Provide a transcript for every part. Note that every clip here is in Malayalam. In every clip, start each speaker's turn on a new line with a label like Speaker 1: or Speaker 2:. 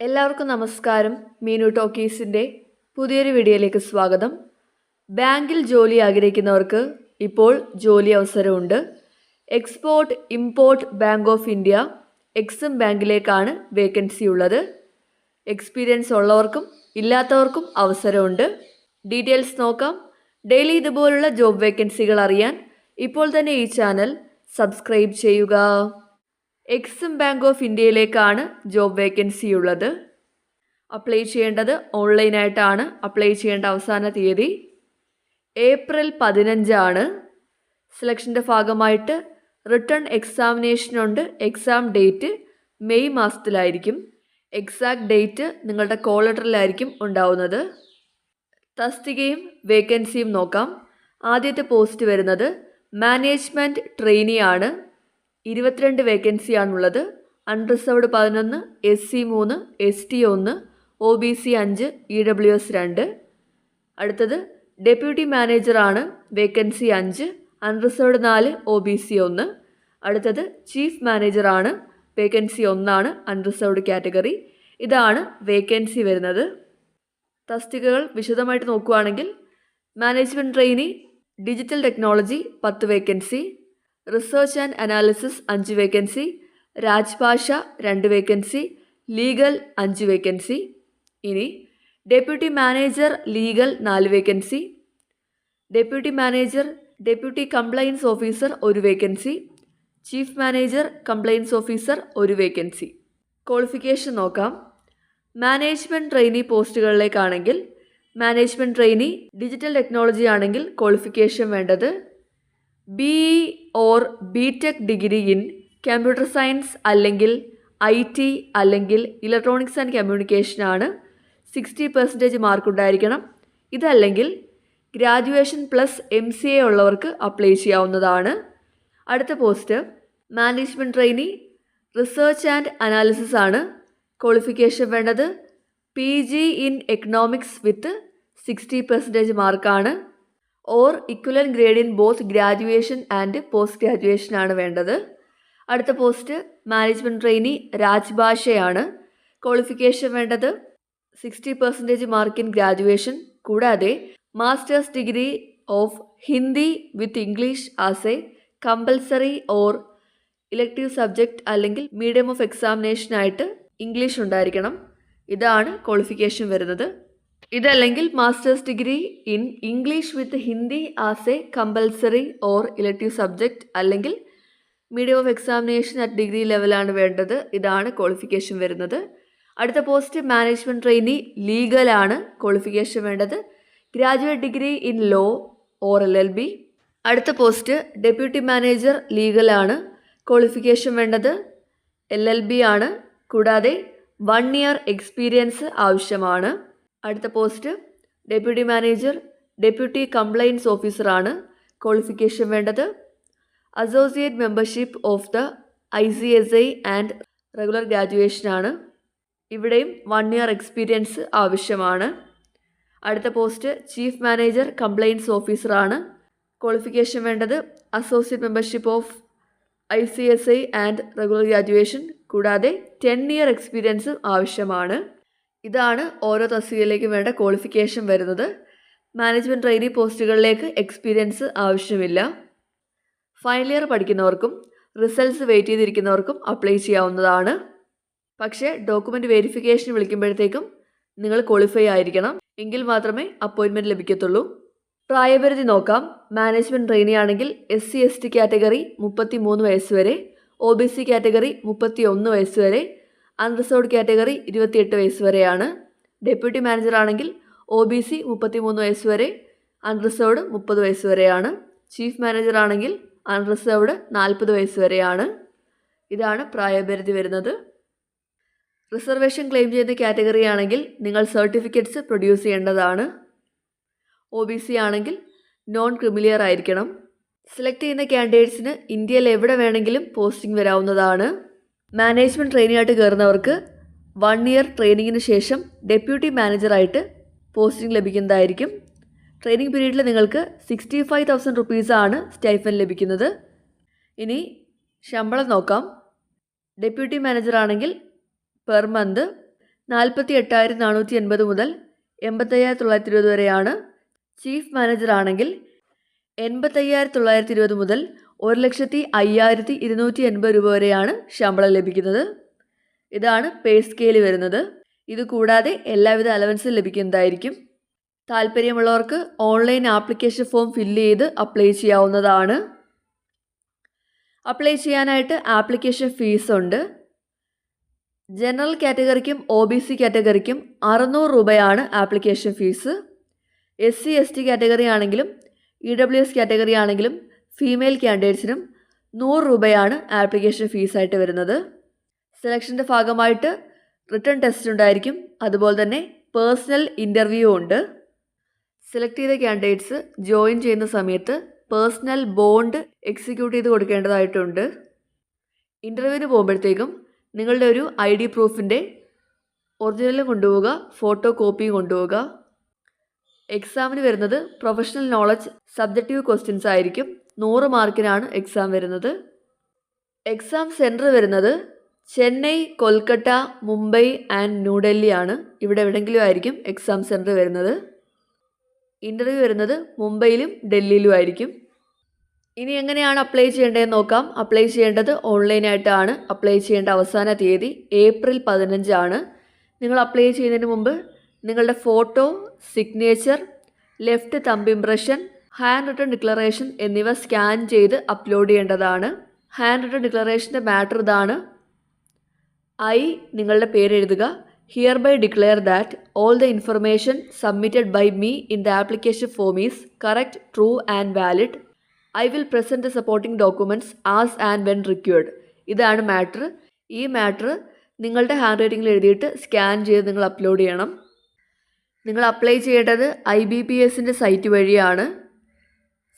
Speaker 1: എല്ലാവർക്കും നമസ്കാരം. മീനു ടോക്കീസിന്റെ പുതിയൊരു വീഡിയോയിലേക്ക് സ്വാഗതം. ബാങ്കിൽ ജോലി ആഗ്രഹിക്കുന്നവർക്ക് ഇപ്പോൾ ജോലി അവസരമുണ്ട്. Export import bank of India എക്സും ബാങ്കിലേക്കാണ് വേക്കൻസി ഉള്ളത്. എക്സ്പീരിയൻസ് ഉള്ളവർക്കും ഇല്ലാത്തവർക്കും അവസരമുണ്ട്. ഡീറ്റെയിൽസ് നോക്കാം. ഡെയിലി ഇതുപോലുള്ള ജോബ് വേക്കൻസികൾ അറിയാൻ ഇപ്പോൾ തന്നെ ഈ ചാനൽ സബ്സ്ക്രൈബ് ചെയ്യുക. എക്സിം ബാങ്ക് ഓഫ് ഇന്ത്യയിലേക്കാണ് ജോബ് വേക്കൻസി ഉള്ളത്. അപ്ലൈ ചെയ്യേണ്ടത് ഓൺലൈനായിട്ടാണ് അപ്ലൈ ചെയ്യേണ്ട അവസാന തീയതി ഏപ്രിൽ പതിനഞ്ചാണ്. സെലക്ഷന്റെ ഭാഗമായിട്ട് റിട്ടേൺ എക്സാമിനേഷനുണ്ട് എക്സാം ഡേറ്റ് മെയ് മാസത്തിലായിരിക്കും. എക്സാക്ട് ഡേറ്റ് നിങ്ങളുടെ കോൾ ലെറ്ററിലായിരിക്കും ഉണ്ടാവുന്നത്. തസ്തികയും വേക്കൻസിയും നോക്കാം. ആദ്യത്തെ പോസ്റ്റ് വരുന്നത് മാനേജ്മെന്റ് ട്രെയിനി ആണ്. ഇരുപത്തിരണ്ട് വേക്കൻസിയാണുള്ളത് അൺറിസർവ്ഡ് പതിനൊന്ന് എസ് സി മൂന്ന് എസ് ടി ഒന്ന് ഒ ബി സി അഞ്ച് ഇ ഡബ്ല്യു എസ് രണ്ട്. അടുത്തത് ഡെപ്യൂട്ടി മാനേജറാണ് വേക്കൻസി അഞ്ച് അൺറിസർവ്ഡ് നാല് ഒ ബി സി ഒന്ന്. അടുത്തത് ചീഫ് മാനേജറാണ് വേക്കൻസി ഒന്നാണ് അൺറിസർവ്ഡ് കാറ്റഗറി ഇതാണ് വേക്കൻസി വരുന്നത്. തസ്തികകൾ വിശദമായിട്ട് നോക്കുകയാണെങ്കിൽ മാനേജ്മെന്റ് ട്രെയിനി ഡിജിറ്റൽ ടെക്നോളജി പത്ത് വേക്കൻസി റിസർച്ച് ആൻഡ് അനാലിസിസ് അഞ്ച് വേക്കൻസി രാജ്ഭാഷ രണ്ട് വേക്കൻസി ലീഗൽ അഞ്ച് വേക്കൻസി ഇനി ഡെപ്യൂട്ടി മാനേജർ ലീഗൽ നാല് vacancy deputy manager deputy compliance officer ഒരു vacancy chief manager compliance officer ഒരു വേക്കൻസി ക്വാളിഫിക്കേഷൻ നോക്കാം. മാനേജ്മെന്റ് ട്രെയിനി പോസ്റ്റുകളിലേക്കാണെങ്കിൽ മാനേജ്മെന്റ് ട്രെയിനി ഡിജിറ്റൽ ടെക്നോളജി ആണെങ്കിൽ ക്വാളിഫിക്കേഷൻ വേണ്ടത് B or B tech degree in computer science അല്ലെങ്കിൽ ഐ ടി അല്ലെങ്കിൽ ഇലക്ട്രോണിക്സ് ആൻഡ് കമ്മ്യൂണിക്കേഷൻ ആണ് സിക്സ്റ്റി പെർസെന്റേജ് മാർക്ക് ഉണ്ടായിരിക്കണം. ഇതല്ലെങ്കിൽ graduation plus M C A ഉള്ളവർക്ക് അപ്ലൈ ചെയ്യാവുന്നതാണ്. അടുത്ത post management trainee research and analysis ആണ് ക്വാളിഫിക്കേഷൻ വേണ്ടത്. P G in economics with sixty percentage മാർക്കാണ് or equivalent grade in both graduation and post graduation ആണ് വേണ്ടത്. അടുത്ത പോസ്റ്റ് മാനേജ്മെന്റ് ട്രെയിനി രാജ്ഭാഷയാണ്. ക്വാളിഫിക്കേഷൻ വേണ്ടത് sixty percentage mark in graduation കൂടാതെ masters degree of Hindi with English as a compulsory or elective subject അല്ലെങ്കിൽ മീഡിയം ഓഫ് എക്സാമിനേഷനായിട്ട് ഇംഗ്ലീഷ് ഉണ്ടായിരിക്കണം. ഇതാണ് ക്വാളിഫിക്കേഷൻ വരുന്നത്. ഇതല്ലെങ്കിൽ masters degree in English with Hindi as a compulsory or elective subject അല്ലെങ്കിൽ medium of examination at degree ലെവലാണ് വേണ്ടത്. ഇതാണ് ക്വാളിഫിക്കേഷൻ വരുന്നത്. അടുത്ത പോസ്റ്റ് മാനേജ്മെന്റ് ട്രെയിനി ലീഗലാണ് ക്വാളിഫിക്കേഷൻ വേണ്ടത്. Graduate degree in law or L L B അടുത്ത പോസ്റ്റ് ഡെപ്യൂട്ടി മാനേജർ ലീഗലാണ് ക്വാളിഫിക്കേഷൻ വേണ്ടത്. എൽ എൽ ബി ആണ്. കൂടാതെ വൺ ഇയർ എക്സ്പീരിയൻസ് ആവശ്യമാണ്. അടുത്ത post deputy manager deputy compliance ഓഫീസറാണ് ക്വാളിഫിക്കേഷൻ വേണ്ടത്. Associate membership of the I C S I and regular ഗ്രാജുവേഷനാണ് ഇവിടെയും വൺ ഇയർ എക്സ്പീരിയൻസ് ആവശ്യമാണ്. അടുത്ത പോസ്റ്റ് ചീഫ് മാനേജർ കംപ്ലയൻസ് ഓഫീസറാണ് ക്വാളിഫിക്കേഷൻ വേണ്ടത്. Associate membership of I C S I and regular graduation കൂടാതെ ടെൻ ഇയർ എക്സ്പീരിയൻസും ആവശ്യമാണ്. ഇതാണ് ഓരോ തസ്തികയിലേക്കും വേണ്ട ക്വാളിഫിക്കേഷൻ വരുന്നത്. മാനേജ്മെന്റ് ട്രെയിനി പോസ്റ്റുകളിലേക്ക് എക്സ്പീരിയൻസ് ആവശ്യമില്ല. ഫൈനൽ ഇയർ പഠിക്കുന്നവർക്കും റിസൾട്ട്സ് വെയിറ്റ് ചെയ്തിരിക്കുന്നവർക്കും അപ്ലൈ ചെയ്യാവുന്നതാണ്. പക്ഷേ ഡോക്യുമെന്റ് വെരിഫിക്കേഷൻ വിളിക്കുമ്പോഴത്തേക്കും നിങ്ങൾ ക്വാളിഫൈ ആയിരിക്കണം. എങ്കിൽ മാത്രമേ അപ്പോയിൻമെന്റ് ലഭിക്കത്തുള്ളൂ. പ്രായപരിധി നോക്കാം. മാനേജ്മെന്റ് ട്രെയിനി ആണെങ്കിൽ S C S T category മുപ്പത്തി മൂന്ന് വയസ്സ് വരെ ഒ ബി സി കാറ്റഗറി മുപ്പത്തി ഒന്ന് വയസ്സ് വരെ അൺറിസർവ്ഡ് കാറ്റഗറി ഇരുപത്തിയെട്ട് വയസ്സ് വരെയാണ്. ഡെപ്യൂട്ടി മാനേജർ ആണെങ്കിൽ ഒ ബി സി മുപ്പത്തി മൂന്ന് വയസ്സ് വരെ അൺറിസർവ്ഡ് മുപ്പത് വയസ്സ് വരെയാണ്. ചീഫ് മാനേജർ ആണെങ്കിൽ അൺറിസർവ്ഡ് നാൽപ്പത് വയസ്സ് വരെയാണ്. ഇതാണ് പ്രായപരിധി വരുന്നത്. റിസർവേഷൻ ക്ലെയിം ചെയ്യുന്ന കാറ്റഗറി ആണെങ്കിൽ നിങ്ങൾ സർട്ടിഫിക്കറ്റ്സ് പ്രൊഡ്യൂസ് ചെയ്യേണ്ടതാണ്. ഒ ബി സി ആണെങ്കിൽ നോൺ ക്രിമിലിയർ ആയിരിക്കണം. സെലക്ട് ചെയ്യുന്ന കാൻഡിഡേറ്റ്സിന് ഇന്ത്യയിൽ എവിടെ വേണമെങ്കിലും പോസ്റ്റിംഗ് വരാവുന്നതാണ്. മാനേജ്മെന്റ് ട്രെയിനിയായിട്ട് കയറുന്നവർക്ക് വൺ ഇയർ ട്രെയിനിങ്ങിന് ശേഷം ഡെപ്യൂട്ടി മാനേജറായിട്ട് പോസ്റ്റിംഗ് ലഭിക്കുന്നതായിരിക്കും. ട്രെയിനിങ് പീരീഡിൽ നിങ്ങൾക്ക് സിക്സ്റ്റി ഫൈവ് തൗസൻഡ് റുപ്പീസാണ് സ്റ്റൈഫൻ ലഭിക്കുന്നത്. ഇനി ശമ്പളം നോക്കാം. ഡെപ്യൂട്ടി മാനേജർ ആണെങ്കിൽ പെർ മന്ത് നാൽപ്പത്തി എട്ടായിരത്തി നാനൂറ്റി എൺപത് മുതൽ എൺപത്തയ്യായിരത്തി തൊള്ളായിരത്തി ഇരുപത് വരെയാണ്. ചീഫ് മാനേജർ ആണെങ്കിൽ എൺപത്തയ്യായിരത്തി തൊള്ളായിരത്തി ഇരുപത് മുതൽ ഒരു ലക്ഷത്തി അയ്യായിരത്തി ഇരുന്നൂറ്റി എൺപത് രൂപ വരെയാണ് ശമ്പളം ലഭിക്കുന്നത്. ഇതാണ് പേ സ്കെയിൽ വരുന്നത്. ഇത് കൂടാതെ എല്ലാവിധ അലവൻസും ലഭിക്കുന്നതായിരിക്കും. താല്പര്യമുള്ളവർക്ക് ഓൺലൈൻ ആപ്ലിക്കേഷൻ ഫോം ഫില്ല് ചെയ്ത് അപ്ലൈ ചെയ്യാവുന്നതാണ്. അപ്ലൈ ചെയ്യാനായിട്ട് ആപ്ലിക്കേഷൻ ഫീസ് ഉണ്ട്. ജനറൽ കാറ്റഗറിക്കും ഒ ബി സി കാറ്റഗറിക്കും അറുന്നൂറ് രൂപയാണ് application fees. S C S T category ആണെങ്കിലും ഇ ഡബ്ല്യു എസ് കാറ്റഗറി ആണെങ്കിലും ഫീമെയിൽ ക്യാൻഡിഡേറ്റ്സിനും നൂറ് രൂപയാണ് ആപ്ലിക്കേഷൻ ഫീസായിട്ട് വരുന്നത്. സെലക്ഷന്റെ ഭാഗമായിട്ട് റിട്ടേൺ ടെസ്റ്റ് ഉണ്ടായിരിക്കും. അതുപോലെ തന്നെ പേഴ്സണൽ ഇന്റർവ്യൂ ഉണ്ട്. സെലക്ട് ചെയ്ത ക്യാൻഡിഡേറ്റ്സ് ജോയിൻ ചെയ്യുന്ന സമയത്ത് പേഴ്സണൽ ബോണ്ട് എക്സിക്യൂട്ട് ചെയ്ത് കൊടുക്കേണ്ടതായിട്ടുണ്ട്. ഇന്റർവ്യൂവിന് പോകുമ്പോഴത്തേക്കും നിങ്ങളുടെ ഒരു ഐ ഡി പ്രൂഫിന്റെ ഒറിജിനലും കൊണ്ടുപോവുക ഫോട്ടോ കോപ്പിയും കൊണ്ടുപോവുക. എക്സാമിന് വരുന്നത് പ്രൊഫഷണൽ നോളജ് സബ്ജക്റ്റീവ് ക്വസ്റ്റ്യൻസ് ആയിരിക്കും. നൂറ് മാർക്കിനാണ് എക്സാം വരുന്നത്. എക്സാം സെന്റർ വരുന്നത് ചെന്നൈ കൊൽക്കട്ട മുംബൈ ആൻഡ് ന്യൂഡൽഹി ആണ് ഇവിടെ എവിടെയെങ്കിലും ആയിരിക്കും എക്സാം സെന്റർ വരുന്നത്. ഇന്റർവ്യൂ വരുന്നത് മുംബൈയിലും ഡൽഹിയിലും ആയിരിക്കും. ഇനി എങ്ങനെയാണ് അപ്ലൈ ചെയ്യേണ്ടതെന്ന് നോക്കാം. അപ്ലൈ ചെയ്യേണ്ടത് ഓൺലൈനായിട്ടാണ് അപ്ലൈ ചെയ്യേണ്ട അവസാന തീയതി ഏപ്രിൽ പതിനഞ്ചാണ്. നിങ്ങൾ അപ്ലൈ ചെയ്യുന്നതിന് മുമ്പ് നിങ്ങളുടെ photo signature left thumb impression hand written declaration എന്നിവ സ്കാൻ ചെയ്ത് അപ്ലോഡ് ചെയ്യേണ്ടതാണ്. ഹാൻഡ് റിട്ടേൺ ഡിക്ലറേഷന്റെ മാറ്റർ ഇതാണ്. ഐ നിങ്ങളുടെ പേര് എഴുതുക. Hereby declare that all the information submitted by me in the application form is correct true and valid I will present the supporting documents as and when required ഇതാണ് മാറ്റർ ഈ മാറ്റർ നിങ്ങളുടെ ഹാൻഡ് റൈറ്റിംഗിൽ എഴുതിയിട്ട് സ്കാൻ ചെയ്ത് നിങ്ങൾ അപ്ലോഡ് ചെയ്യണം. നിങ്ങൾ അപ്ലൈ ചെയ്യേണ്ടത് ഐ ബി പി എസിന്റെ സൈറ്റ് വഴിയാണ്.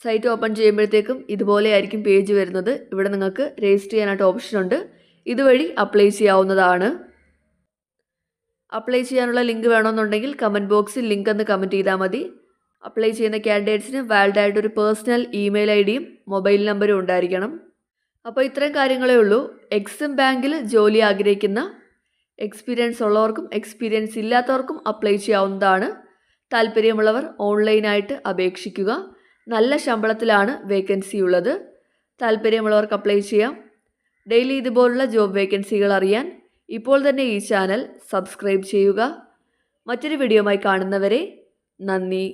Speaker 1: സൈറ്റ് ഓപ്പൺ ചെയ്യുമ്പോഴത്തേക്കും ഇതുപോലെയായിരിക്കും പേജ് വരുന്നത്. ഇവിടെ നിങ്ങൾക്ക് രജിസ്റ്റർ ചെയ്യാനായിട്ട് ഓപ്ഷൻ ഉണ്ട്. ഇതുവഴി അപ്ലൈ ചെയ്യാവുന്നതാണ്. അപ്ലൈ ചെയ്യാനുള്ള ലിങ്ക് വേണമെന്നുണ്ടെങ്കിൽ കമന്റ് ബോക്സിൽ ലിങ്ക് എന്ന് കമന്റ് ചെയ്താൽ മതി. അപ്ലൈ ചെയ്യുന്ന ക്യാൻഡിഡേറ്റ്സിന് വാലിഡ് ഒരു പേഴ്സണൽ ഇമെയിൽ ഐ ഡിയും മൊബൈൽ നമ്പറും ഉണ്ടായിരിക്കണം. അപ്പോൾ ഇത്രയും കാര്യങ്ങളേ ഉള്ളൂ. എക്സിം ബാങ്കിൽ ജോലി ആഗ്രഹിക്കുന്ന എക്സ്പീരിയൻസ് ഉള്ളവർക്കും എക്സ്പീരിയൻസ് ഇല്ലാത്തവർക്കും അപ്ലൈ ചെയ്യാവുന്നതാണ്. താല്പര്യമുള്ളവർ ഓൺലൈനായിട്ട് അപേക്ഷിക്കുക. നല്ല ശമ്പളത്തിലാണ് വേക്കൻസി ഉള്ളത്. താല്പര്യമുള്ളവർക്ക് അപ്ലൈ ചെയ്യാം. ഡെയിലി ഇതുപോലുള്ള ജോബ് വേക്കൻസികൾ അറിയാൻ ഇപ്പോൾ തന്നെ ഈ ചാനൽ സബ്സ്ക്രൈബ് ചെയ്യുക. മറ്റൊരു വീഡിയോയുമായി കാണുന്നവരെ നന്ദി.